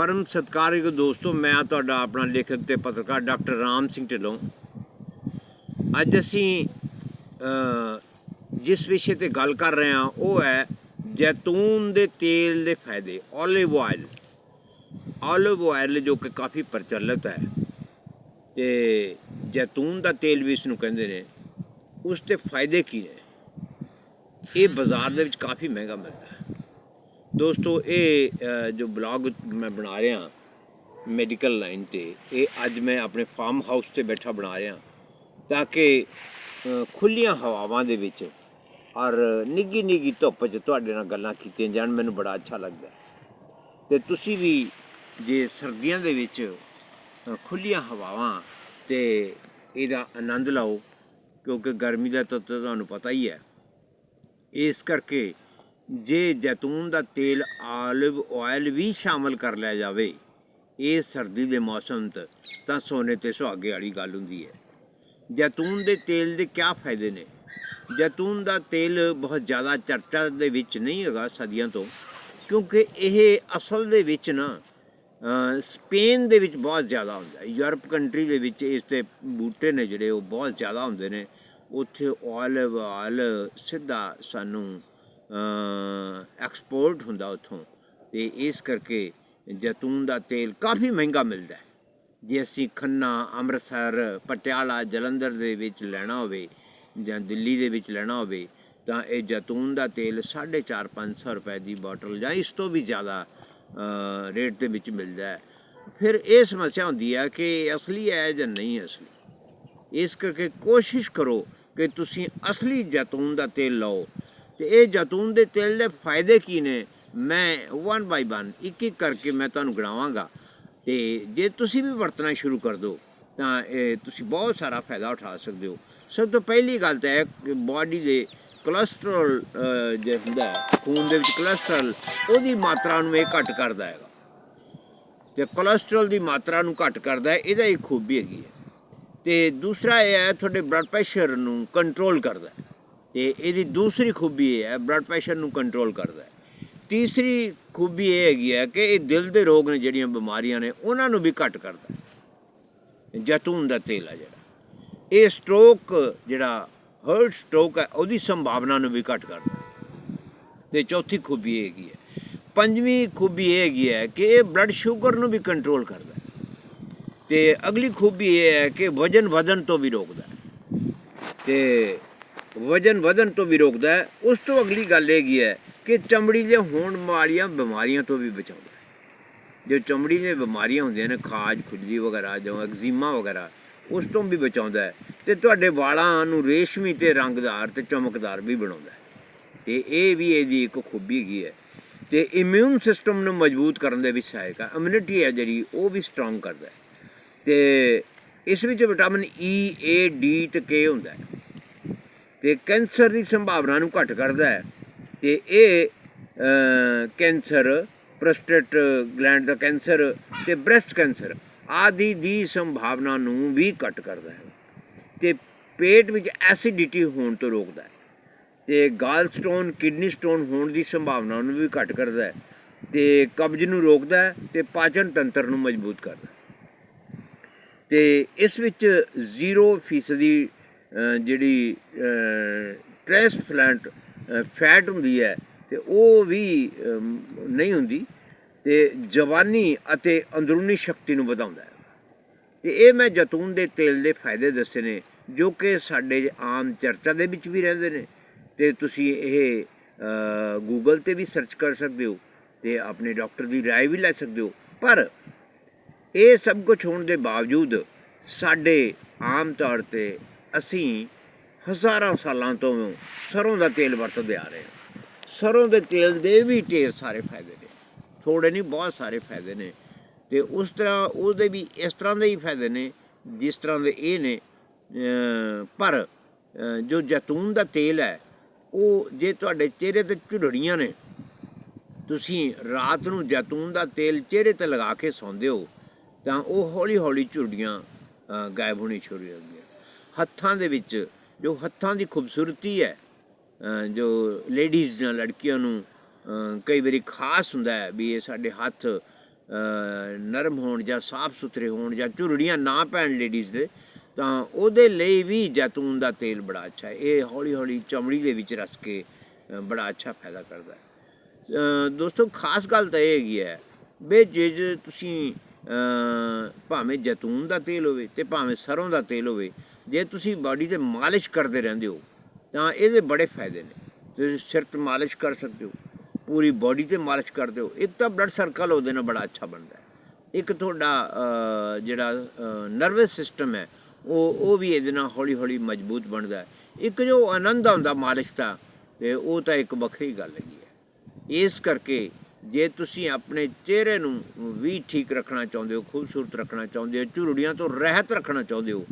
ਪਰਮ ਸਤਿਕਾਰਯੋਗ ਦੋਸਤੋ, ਮੈਂ ਤੁਹਾਡਾ ਆਪਣਾ ਲੇਖਕ ਤੇ ਪੱਤਰਕਾਰ ਡਾਕਟਰ ਰਾਮ ਸਿੰਘ ਢਿੱਲੋਂ। ਅੱਜ ਅਸੀਂ ਜਿਸ ਵਿਸ਼ੇ ਤੇ ਗੱਲ ਕਰ ਰਹੇ ਹਾਂ, ਉਹ ਹੈ ਜੈਤੂਨ ਦੇ ਤੇਲ ਦੇ ਫਾਇਦੇ ਓਲਿਵ ਆਇਲ ਓਲਿਵ ਆਇਲ ਜੋ ਕਿ ਕਾਫੀ ਪ੍ਰਚਲਿਤ ਹੈ, ਤੇ ਜੈਤੂਨ ਦਾ ਤੇਲ ਵੀ ਇਸ ਨੂੰ ਕਹਿੰਦੇ ਨੇ, ਉਸ ਦੇ ਫਾਇਦੇ ਕੀ ਨੇ? ਇਹ ਬਾਜ਼ਾਰ ਦੇ ਵਿੱਚ ਕਾਫੀ ਮਹਿੰਗਾ ਮਿਲਦਾ ਹੈ। ਦੋਸਤੋ ਇਹ ਜੋ ਬਲੌਗ ਮੈਂ ਬਣਾ ਰਿਹਾ ਮੈਡੀਕਲ ਲਾਈਨ ਤੇ ਇਹ ਅੱਜ ਮੈਂ ਆਪਣੇ ਫਾਰਮ ਹਾਊਸ ਤੇ ਬੈਠਾ ਬਣਾ ਰਿਹਾ ਤਾਂ ਕਿ ਖੁੱਲੀਆਂ ਹਵਾਵਾਂ ਦੇ ਵਿੱਚ ਔਰ ਨਿੱਗੀ ਨਿੱਗੀ ਧੁੱਪ 'ਚ ਤੁਹਾਡੇ ਨਾਲ ਗੱਲਾਂ ਕੀਤੀਆਂ ਜਾਣ ਮੈਨੂੰ ਬੜਾ ਅੱਛਾ ਲੱਗਦਾ ਹੈ। ਤੇ ਤੁਸੀਂ ਵੀ ਜੇ ਸਰਦੀਆਂ ਦੇ ਵਿੱਚ ਅ, ਖੁੱਲੀਆਂ ਹਵਾਵਾਂ ਤੇ ਇਹਦਾ ਆਨੰਦ ਲਓ ਕਿਉਂਕਿ ਗਰਮੀ ਦਾ ਤਾਂ ਤੁਹਾਨੂੰ ਪਤਾ ਹੀ ਹੈ ਇਸ ਕਰਕੇ ਜੇ ਜੈਤੂਨ ਦਾ ਤੇਲ ਆਲਿਵ ਆਇਲ ਵੀ ਸ਼ਾਮਲ ਕਰ ਲਿਆ ਜਾਵੇ, ਇਹ ਸਰਦੀ ਦੇ ਮੌਸਮ 'ਚ ਤਾਂ ਸੋਨੇ ਤੇ ਸੁਹਾਗੇ ਵਾਲੀ ਗੱਲ ਹੁੰਦੀ ਹੈ। ਜੈਤੂਨ ਦੇ ਤੇਲ ਦੇ ਕੀ ਫਾਇਦੇ ਨੇ? ਜੈਤੂਨ ਦਾ ਤੇਲ ਬਹੁਤ ਜ਼ਿਆਦਾ ਚਰਚਾ ਦੇ ਵਿੱਚ ਨਹੀਂ ਹੈਗਾ ਸਦੀਆਂ ਤੋਂ, ਕਿਉਂਕਿ ਇਹ ਅਸਲ ਦੇ ਵਿੱਚ ਨਾ ਸਪੇਨ ਦੇ ਵਿੱਚ ਬਹੁਤ ਜ਼ਿਆਦਾ ਹੁੰਦਾ ਯੂਰਪ ਕੰਟਰੀ ਦੇ ਵਿੱਚ ਇਸ ਦੇ ਬੂਟੇ ਨੇ ਜਿਹੜੇ ਉਹ ਬਹੁਤ ਜ਼ਿਆਦਾ ਹੁੰਦੇ ਨੇ। ਉੱਥੇ ਆਲਿਵ ਆਇਲ ਸਿੱਧਾ ਸਾਨੂੰ ਐਕਸਪੋਰਟ ਹੁੰਦਾ ਉੱਥੋਂ। ਤੇ ਇਸ ਕਰਕੇ ਜੈਤੂਨ ਦਾ ਤੇਲ ਕਾਫੀ ਮਹਿੰਗਾ ਮਿਲਦਾ ਹੈ। ਜੇ ਅਸੀਂ ਖੰਨਾ, ਅੰਮ੍ਰਿਤਸਰ, ਪਟਿਆਲਾ, ਜਲੰਧਰ ਦੇ ਵਿੱਚ ਲੈਣਾ ਹੋਵੇ ਜਾਂ ਦਿੱਲੀ ਦੇ ਵਿੱਚ ਲੈਣਾ ਹੋਵੇ, ਤਾਂ ਇਹ ਜੈਤੂਨ ਦਾ ਤੇਲ 4.5 500 ਰੁਪਏ ਦੀ ਬੋਟਲ ਜਾਂ ਇਸ ਤੋਂ ਵੀ ਜ਼ਿਆਦਾ ਰੇਟ ਦੇ ਵਿੱਚ ਮਿਲਦਾ ਹੈ। ਫਿਰ ਇਹ ਸਮੱਸਿਆ ਹੁੰਦੀ ਹੈ ਕਿ ਇਹ ਅਸਲੀ ਹੈ ਜਾਂ ਨਹੀਂ ਅਸਲੀ। ਇਸ ਕਰਕੇ ਕੋਸ਼ਿਸ਼ ਕਰੋ ਕਿ ਤੁਸੀਂ ਅਸਲੀ ਜੈਤੂਨ ਦਾ ਤੇਲ ਲਓ। ਤੇ ਇਹ ਜੈਤੂਨ ਦੇ ਤੇਲ ਦੇ ਫਾਇਦੇ ਕੀ ਨੇ? ਮੈਂ ਵਨ ਬਾਈ ਵਨ ਇੱਕ ਇੱਕ ਕਰਕੇ ਮੈਂ ਤੁਹਾਨੂੰ ਗਿਣਾਵਾਂਗਾ। ਤੇ ਜੇ ਤੁਸੀਂ ਵੀ ਵਰਤਣਾ ਸ਼ੁਰੂ ਕਰ ਦਿਓ ਤਾਂ ਇਹ ਤੁਸੀਂ ਬਹੁਤ ਸਾਰਾ ਫਾਇਦਾ ਉਠਾ ਸਕਦੇ ਹੋ। ਸਭ ਤੋਂ ਪਹਿਲੀ ਗੱਲ ਤਾਂ ਹੈ ਕਿ ਬਾਡੀ ਦੇ ਕੋਲੇਸਟ੍ਰੋਲ ਜਿਹੜਾ ਹੁੰਦਾ ਖੂਨ ਦੇ ਵਿੱਚ ਕੋਲੇਸਟ੍ਰੋਲ ਉਹਦੀ ਮਾਤਰਾ ਨੂੰ ਇਹ ਘੱਟ ਕਰਦਾ ਹੈਗਾ। ਤੇ ਕੋਲੇਸਟ੍ਰੋਲ ਦੀ ਮਾਤਰਾ ਨੂੰ ਘੱਟ ਕਰਦਾ ਹੈ, ਇਹਦਾ ਇੱਕ ਖੂਬੀ ਹੈਗੀ ਹੈ। ਤੇ ਦੂਸਰਾ ਇਹ ਹੈ, ਤੁਹਾਡੇ ਬਲੱਡ ਪ੍ਰੈਸ਼ਰ ਨੂੰ ਕੰਟਰੋਲ ਕਰਦਾ ਹੈ। ਤੇ ਇਹਦੀ ਦੂਸਰੀ ਖੂਬੀ ਇਹ ਹੈ ਬਲੱਡ ਪ੍ਰੈਸ਼ਰ ਨੂੰ ਕੰਟਰੋਲ ਕਰਦਾ ਹੈ। ਤੀਸਰੀ ਖੂਬੀ ਇਹ ਹੈਗੀ ਹੈ ਕਿ ਇਹ ਦਿਲ ਦੇ ਰੋਗ ਨੇ ਜਿਹੜੀਆਂ ਬਿਮਾਰੀਆਂ ਨੇ, ਉਹਨਾਂ ਨੂੰ ਵੀ ਘੱਟ ਕਰਦਾ ਹੈ। ਜੈਤੂਨ ਦਾ ਤੇਲ ਆ ਜਿਹੜਾ। ਇਹ ਸਟ੍ਰੋਕ ਜਿਹੜਾ ਹਾਰਟ ਸਟ੍ਰੋਕ ਹੈ, ਉਹਦੀ ਸੰਭਾਵਨਾ ਨੂੰ ਵੀ ਘੱਟ ਕਰਦਾ ਹੈ। ਤੇ ਚੌਥੀ ਖੂਬੀ ਇਹ ਹੈਗੀ ਹੈ, ਪੰਜਵੀਂ ਖੂਬੀ ਇਹ ਹੈਗੀ ਹੈ ਕਿ ਇਹ ਬਲੱਡ ਸ਼ੂਗਰ ਨੂੰ ਵੀ ਕੰਟਰੋਲ ਕਰਦਾ ਹੈ। ਤੇ ਅਗਲੀ ਖੂਬੀ ਇਹ ਹੈ ਕਿ ਵਜਨ ਵਧਣ ਤੋਂ ਵੀ ਰੋਕਦਾ ਹੈ। ਤੇ ਵਜਨ ਵਧਣ ਤੋਂ ਵੀ ਰੋਕਦਾ ਹੈ। ਉਸ ਤੋਂ ਅਗਲੀ ਗੱਲ ਇਹ ਹੈਗੀ ਹੈ ਕਿ ਚਮੜੀ ਦੇ ਹੋਣ ਵਾਲੀਆਂ ਬਿਮਾਰੀਆਂ ਤੋਂ ਵੀ ਬਚਾਉਂਦਾ ਹੈ। ਜੋ ਚਮੜੀ ਦੀਆਂ ਬਿਮਾਰੀਆਂ ਹੁੰਦੀਆਂ ਨੇ, ਖਾਜ, ਖੁਜਲੀ ਵਗੈਰਾ, ਜਾਂ ਐਗਜ਼ੀਮਾ ਵਗੈਰਾ, ਉਸ ਤੋਂ ਵੀ ਬਚਾਉਂਦਾ ਹੈ ਤੇ ਤੁਹਾਡੇ ਵਾਲਾਂ ਨੂੰ ਰੇਸ਼ਮੀ ਤੇ ਰੰਗਦਾਰ ਤੇ ਚਮਕਦਾਰ ਵੀ ਬਣਾਉਂਦਾ ਹੈ। ਤੇ ਇਹ ਵੀ ਇਹਦੀ ਇੱਕ ਖੂਬੀ ਹੈਗੀ ਹੈ ਤੇ ਇਮਿਊਨ ਸਿਸਟਮ ਨੂੰ ਮਜ਼ਬੂਤ ਕਰਨ ਦੇ ਵਿੱਚ ਸਹਾਇਕ ਹੈ ਇਮਿਊਨਿਟੀ ਹੈ ਜਿਹੜੀ, ਉਹ ਵੀ ਸਟਰੋਂਗ ਕਰਦਾ ਹੈ। ਤੇ ਇਸ ਵਿੱਚ ਵਿਟਾਮਿਨ ਈ ਏ ਡੀ ਤੇ ਕੇ ਹੁੰਦਾ ਹੈ। ਤੇ ਕੈਂਸਰ ਦੀ ਸੰਭਾਵਨਾ ਨੂੰ ਘੱਟ ਕਰਦਾ ਹੈ। ਤੇ ਇਹ ਕੈਂਸਰ ਪ੍ਰੋਸਟੇਟ ਗਲੈਂਡ ਦਾ ਕੈਂਸਰ ਤੇ ਬ੍ਰੈਸਟ ਕੈਂਸਰ ਆਦਿ ਦੀ ਸੰਭਾਵਨਾ ਨੂੰ ਵੀ ਘੱਟ ਕਰਦਾ ਹੈ। ਤੇ ਪੇਟ ਵਿੱਚ ਐਸਿਡਿਟੀ ਹੋਣ ਤੋਂ ਰੋਕਦਾ ਹੈ। ਤੇ ਗਾਲ ਸਟੋਨ ਕਿਡਨੀ ਸਟੋਨ ਹੋਣ ਦੀ ਸੰਭਾਵਨਾ ਨੂੰ ਵੀ ਘੱਟ ਕਰਦਾ ਹੈ। ਤੇ ਕਬਜ਼ ਨੂੰ ਰੋਕਦਾ ਹੈ ਤੇ ਪਾਚਨ ਤੰਤਰ ਨੂੰ ਮਜ਼ਬੂਤ ਕਰਦਾ ਹੈ। ਤੇ ਇਸ ਵਿੱਚ 0% ਜਿਹੜੀ ਟ੍ਰੈਸ ਫੈਟ ਹੁੰਦੀ ਹੈ ਤੇ ਉਹ ਵੀ ਨਹੀਂ ਹੁੰਦੀ ਤੇ ਜਵਾਨੀ ਅਤੇ ਅੰਦਰੂਨੀ ਸ਼ਕਤੀ ਨੂੰ ਵਧਾਉਂਦਾ ਹੈ। ਤੇ ਇਹ ਮੈਂ ਜੈਤੂਨ ਦੇ ਤੇਲ ਦੇ ਫਾਇਦੇ ਦੱਸੇ ਨੇ, ਜੋ ਕਿ ਸਾਡੇ ਆਮ ਚਰਚਾ ਦੇ ਵਿੱਚ ਵੀ ਰਹਿੰਦੇ ਨੇ। ਤੇ ਤੁਸੀਂ ਇਹ ਗੂਗਲ ਤੇ ਵੀ ਸਰਚ ਕਰ ਸਕਦੇ ਹੋ ਤੇ ਆਪਣੇ ਡਾਕਟਰ ਦੀ ਰਾਏ ਵੀ ਲੈ ਸਕਦੇ ਹੋ। ਪਰ ਇਹ ਸਭ ਕੁਝ ਹੋਣ ਦੇ ਬਾਵਜੂਦ ਸਾਡੇ ਆਮ ਤੌਰ ਤੇ ਅਸੀਂ ਹਜ਼ਾਰਾਂ ਸਾਲਾਂ ਤੋਂ ਸਰੋਂ ਦਾ ਤੇਲ ਵਰਤਦੇ ਆ ਰਹੇ ਹਾਂ। ਸਰੋਂ ਦੇ ਤੇਲ ਦੇ ਵੀ ਢੇਰ ਸਾਰੇ ਫਾਇਦੇ ਨੇ। ਥੋੜੇ ਨਹੀਂ, ਬਹੁਤ ਸਾਰੇ ਫਾਇਦੇ ਨੇ। ਤੇ ਉਸ ਤਰ੍ਹਾਂ ਉਹਦੇ ਵੀ ਇਸ ਤਰ੍ਹਾਂ ਦੇ ਹੀ ਫਾਇਦੇ ਨੇ, ਜਿਸ ਤਰ੍ਹਾਂ ਦੇ ਇਹ ਨੇ। ਪਰ ਜੋ ਜੈਤੂਨ ਦਾ ਤੇਲ ਹੈ, ਉਹ ਜੇ ਤੁਹਾਡੇ ਚਿਹਰੇ ਤੇ ਝੁਰੜੀਆਂ ਨੇ, ਤੁਸੀਂ ਰਾਤ ਨੂੰ ਜੈਤੂਨ ਦਾ ਤੇਲ ਚਿਹਰੇ ਤੇ ਲਗਾ ਕੇ ਸੌਂਦੇ ਹੋ, ਤਾਂ ਉਹ ਹੌਲੀ ਹੌਲੀ ਝੁਰੜੀਆਂ ਗਾਇਬ ਹੋਣੀ ਸ਼ੁਰੂ ਹੋ ਜਾਂਦੀਆਂ ਹੱਥਾਂ ਦੇ ਵਿੱਚ, ਜੋ ਹੱਥਾਂ ਦੀ ਖੂਬਸੂਰਤੀ ਹੈ ਜੋ ਲੇਡੀਜ਼ ਜਾਂ ਲੜਕੀਆਂ ਨੂੰ ਕਈ ਵਾਰੀ ਖਾਸ ਹੁੰਦਾ ਹੈ ਵੀ ਇਹ ਸਾਡੇ ਹੱਥ ਨਰਮ ਹੋਣ ਜਾਂ ਸਾਫ਼ ਸੁਥਰੇ ਹੋਣ ਜਾਂ ਝੁਰੜੀਆਂ ਨਾ ਪੈਣ ਲੇਡੀਜ਼ ਦੇ, ਤਾਂ ਉਹਦੇ ਲਈ ਵੀ ਜੈਤੂਨ ਦਾ ਤੇਲ ਬੜਾ ਅੱਛਾ ਹੈ। ਇਹ ਹੌਲੀ ਹੌਲੀ ਚਮੜੀ ਦੇ ਵਿੱਚ ਰਸ ਕੇ ਬੜਾ ਅੱਛਾ ਫਾਇਦਾ ਕਰਦਾ ਹੈ। ਦੋਸਤੋ, ਖਾਸ ਗੱਲ ਤਾਂ ਇਹ ਹੈਗੀ ਹੈ ਵੀ ਜੇ ਜੇ ਤੁਸੀਂ ਭਾਵੇਂ ਜੈਤੂਨ ਦਾ ਤੇਲ ਹੋਵੇ ਤੇ ਭਾਵੇਂ ਸਰੋਂ ਦਾ ਤੇਲ ਹੋਵੇ ਜੇ ਤੁਸੀਂ ਬਾਡੀ ਤੇ ਮਾਲਿਸ਼ ਕਰਦੇ ਰਹਿੰਦੇ ਹੋ, ਤਾਂ ਇਹਦੇ ਬੜੇ ਫਾਇਦੇ ਨੇ। ਤੁਸੀਂ ਸਿਰ ਤੇ ਮਾਲਿਸ਼ ਕਰ ਸਕਦੇ ਹੋ, ਪੂਰੀ ਬਾਡੀ ਤੇ ਮਾਲਿਸ਼ ਕਰਦੇ ਹੋ, ਇੱਕ ਤਾਂ ਬਲੱਡ ਸਰਕਲ ਉਹਦੇ ਨਾਲ ਬੜਾ ਅੱਛਾ ਬਣਦਾ ਹੈ। ਇੱਕ ਤੁਹਾਡਾ ਜਿਹੜਾ ਨਰਵਸ ਸਿਸਟਮ ਹੈ, ਉਹ ਉਹ ਵੀ ਇਹਦੇ ਨਾਲ ਹੌਲੀ ਹੌਲੀ ਮਜ਼ਬੂਤ ਬਣਦਾ ਇੱਕ ਜੋ ਆਨੰਦ ਆਉਂਦਾ ਮਾਲਿਸ਼ ਦਾ, ਤੇ ਉਹ ਤਾਂ ਇੱਕ ਵੱਖਰੀ ਗੱਲ ਹੈਗੀ ਹੈ। ਇਸ ਕਰਕੇ ਜੇ ਤੁਸੀਂ ਆਪਣੇ ਚਿਹਰੇ ਨੂੰ ਵੀ ਠੀਕ ਰੱਖਣਾ ਚਾਹੁੰਦੇ ਹੋ, ਖੂਬਸੂਰਤ ਰੱਖਣਾ ਚਾਹੁੰਦੇ ਹੋ, ਝੁਰੜੀਆਂ ਤੋਂ ਰਹਿਤ ਰੱਖਣਾ ਚਾਹੁੰਦੇ ਹੋ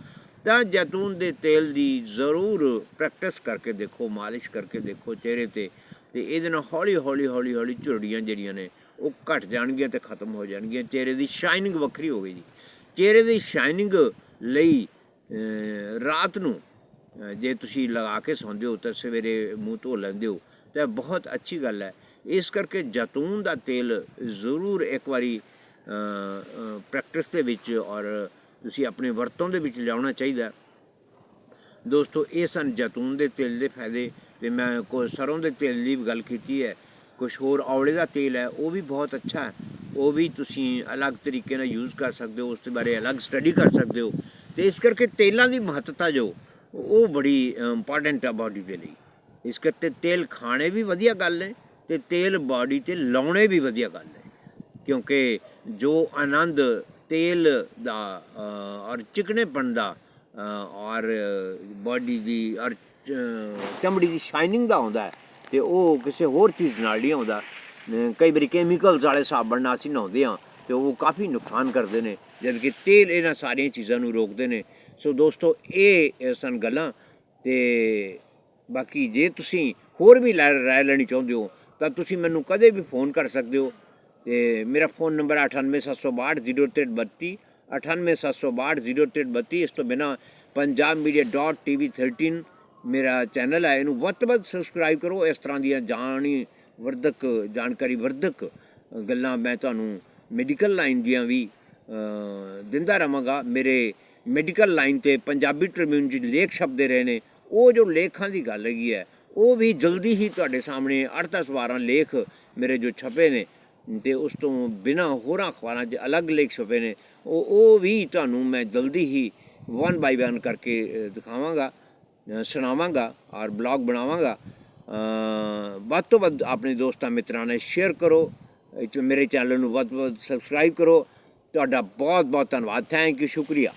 ਤਾਂ ਜੈਤੂਨ ਦੇ ਤੇਲ ਦੀ ਜ਼ਰੂਰ ਪ੍ਰੈਕਟਿਸ ਕਰਕੇ ਦੇਖੋ, ਮਾਲਿਸ਼ ਕਰਕੇ ਦੇਖੋ ਚਿਹਰੇ ਤੇ ਤੇ ਇਹਦੇ ਨਾਲ ਹੌਲੀ ਹੌਲੀ ਹੌਲੀ ਹੌਲੀ ਝੁਰੜੀਆਂ ਜਿਹੜੀਆਂ ਨੇ, ਉਹ ਘਟ ਜਾਣਗੀਆਂ ਤੇ ਖਤਮ ਹੋ ਜਾਣਗੀਆਂ। ਚਿਹਰੇ ਦੀ ਸ਼ਾਈਨਿੰਗ ਵੱਖਰੀ ਹੋ ਗਈ ਜੀ। ਚਿਹਰੇ ਦੀ ਸ਼ਾਈਨਿੰਗ ਲਈ ਰਾਤ ਨੂੰ ਜੇ ਤੁਸੀਂ ਲਗਾ ਕੇ ਸੌਂਦੇ ਹੋ ਤਾਂ ਸਵੇਰੇ ਮੂੰਹ ਧੋ ਲੈਂਦੇ ਹੋ, ਤਾਂ ਬਹੁਤ ਅੱਛੀ ਗੱਲ ਹੈ। ਇਸ ਕਰਕੇ ਜੈਤੂਨ ਦਾ ਤੇਲ ਜ਼ਰੂਰ ਇੱਕ ਵਾਰੀ ਪ੍ਰੈਕਟਿਸ ਦੇ ਵਿੱਚ ਔਰ ਤੁਸੀਂ ਆਪਣੇ ਵਰਤੋਂ ਦੇ ਵਿੱਚ ਲਿਆਉਣਾ ਚਾਹੀਦਾ ਦੋਸਤੋ, ਇਹ ਸਨ ਜੈਤੂਨ ਦੇ ਤੇਲ ਦੇ ਫਾਇਦੇ ਤੇ ਮੈਂ ਕੋ ਸਰੋਂ ਦੇ ਤੇਲ ਦੀ ਵੀ ਗੱਲ ਕੀਤੀ ਹੈ। ਕੁਝ ਹੋਰ ਔਲੇ ਦਾ ਤੇਲ ਹੈ, ਉਹ ਵੀ ਬਹੁਤ ਅੱਛਾ ਹੈ। ਉਹ ਵੀ ਤੁਸੀਂ ਅਲੱਗ ਤਰੀਕੇ ਨਾਲ ਯੂਜ਼ ਕਰ ਸਕਦੇ ਹੋ, ਉਸ ਦੇ ਬਾਰੇ ਅਲੱਗ ਸਟੱਡੀ ਕਰ ਸਕਦੇ ਹੋ। ਤੇ ਇਸ ਕਰਕੇ ਤੇਲਾਂ ਦੀ ਮਹੱਤਤਾ ਜੋ, ਉਹ ਬੜੀ ਇੰਪੋਰਟੈਂਟ ਹੈ ਬਾਡੀ ਦੇ ਲਈ। ਇਸ ਕਰਕੇ ਤੇਲ ਖਾਣੇ ਵੀ ਵਧੀਆ ਗੱਲ ਹੈ ਤੇ ਤੇਲ ਬਾਡੀ ਤੇ ਲਾਉਣੇ ਵੀ ਵਧੀਆ ਗੱਲ ਹੈ। ਕਿਉਂਕਿ ਜੋ ਆਨੰਦ ਤੇਲ ਦਾ ਔਰ ਚਿਕਨੇਪਣ ਦਾ ਔਰ ਬਾਡੀ ਦੀ, ਔਰ ਚਮੜੀ ਦੀ ਸ਼ਾਈਨਿੰਗ ਦਾ ਆਉਂਦਾ ਹੈ ਤੇ ਉਹ ਕਿਸੇ ਹੋਰ ਚੀਜ਼ ਨਾਲ ਨਹੀਂ ਆਉਂਦਾ। ਕਈ ਵਾਰੀ ਕੈਮੀਕਲਸ ਵਾਲੇ ਸਾਬਣ ਨਾਲ ਅਸੀਂ ਨਹਾਉਂਦੇ ਹਾਂ ਤੇ ਉਹ ਕਾਫੀ ਨੁਕਸਾਨ ਕਰਦੇ ਨੇ, ਜਦਕਿ ਤੇਲ ਇਹਨਾਂ ਸਾਰੀਆਂ ਚੀਜ਼ਾਂ ਨੂੰ ਰੋਕਦੇ ਨੇ। ਸੋ ਦੋਸਤੋ ਇਹ ਸਨ ਗੱਲਾਂ ਤੇ ਬਾਕੀ ਜੇ ਤੁਸੀਂ ਹੋਰ ਵੀ ਲੈ- ਰਾਏ ਲੈਣੀ ਚਾਹੁੰਦੇ ਹੋ, ਤਾਂ ਤੁਸੀਂ ਮੈਨੂੰ ਕਦੇ ਵੀ ਫੋਨ ਕਰ ਸਕਦੇ ਹੋ। ਤੇ ਮੇਰਾ ਫੋਨ ਨੰਬਰ 9876203332 9876203332 ਇਸ ਤੋਂ ਬਿਨਾ punjabmedia.tv13 ਮੇਰਾ ਚੈਨਲ ਹੈ ਇਹਨੂੰ ਵੱਧ ਤੋਂ ਵੱਧ ਸਬਸਕ੍ਰਾਈਬ ਕਰੋ। ਇਸ ਤਰ੍ਹਾਂ ਦੀਆਂ ਜਾਣੀ ਵਰਧਕ, ਜਾਣਕਾਰੀ ਵਰਧਕ ਗੱਲਾਂ ਮੈਂ ਤੁਹਾਨੂੰ ਮੈਡੀਕਲ ਲਾਈਨ ਦੀਆਂ ਵੀ ਦਿੰਦਾ ਰਹਾਂਗਾ। ਮੇਰੇ ਮੈਡੀਕਲ ਲਾਈਨ ਤੇ ਪੰਜਾਬੀ ਟ੍ਰਿਬਿਊਨ 'ਚ ਲੇਖ ਛਪਦੇ ਰਹੇ ਨੇ, ਉਹ ਜੋ ਲੇਖਾਂ ਦੀ ਗੱਲ ਹੈਗੀ ਹੈ, ਉਹ ਵੀ ਜਲਦੀ ਹੀ ਤੁਹਾਡੇ ਸਾਹਮਣੇ 8-10 12 ਲੇਖ ਮੇਰੇ ਜੋ ਛਪੇ ਨੇ। ਤੇ ਉਸ ਤੋਂ ਬਿਨਾ ਹੋਰਾਂ ਅਖਬਾਰਾਂ 'ਚ ਅਲੱਗ ਲੇਖ ਛਪੇ ਨੇ। ਉਹ ਉਹ ਵੀ ਤੁਹਾਨੂੰ ਮੈਂ ਜਲਦੀ ਹੀ ਵਨ ਬਾਈ ਵਨ ਕਰਕੇ ਦਿਖਾਵਾਂਗਾ ਸੁਣਾਵਾਂਗਾ ਔਰ ਬਲੌਗ ਬਣਾਵਾਂਗਾ। ਵੱਧ ਤੋਂ ਵੱਧ ਆਪਣੇ ਦੋਸਤਾਂ ਮਿੱਤਰਾਂ ਨੇ ਸ਼ੇਅਰ ਕਰੋ। ਮੇਰੇ ਚੈਨਲ ਨੂੰ ਵੱਧ ਤੋਂ ਵੱਧ ਸਬਸਕ੍ਰਾਈਬ ਕਰੋ। ਤੁਹਾਡਾ ਬਹੁਤ ਬਹੁਤ ਧੰਨਵਾਦ। ਥੈਂਕ ਯੂ ਸ਼ੁਕਰੀਆ।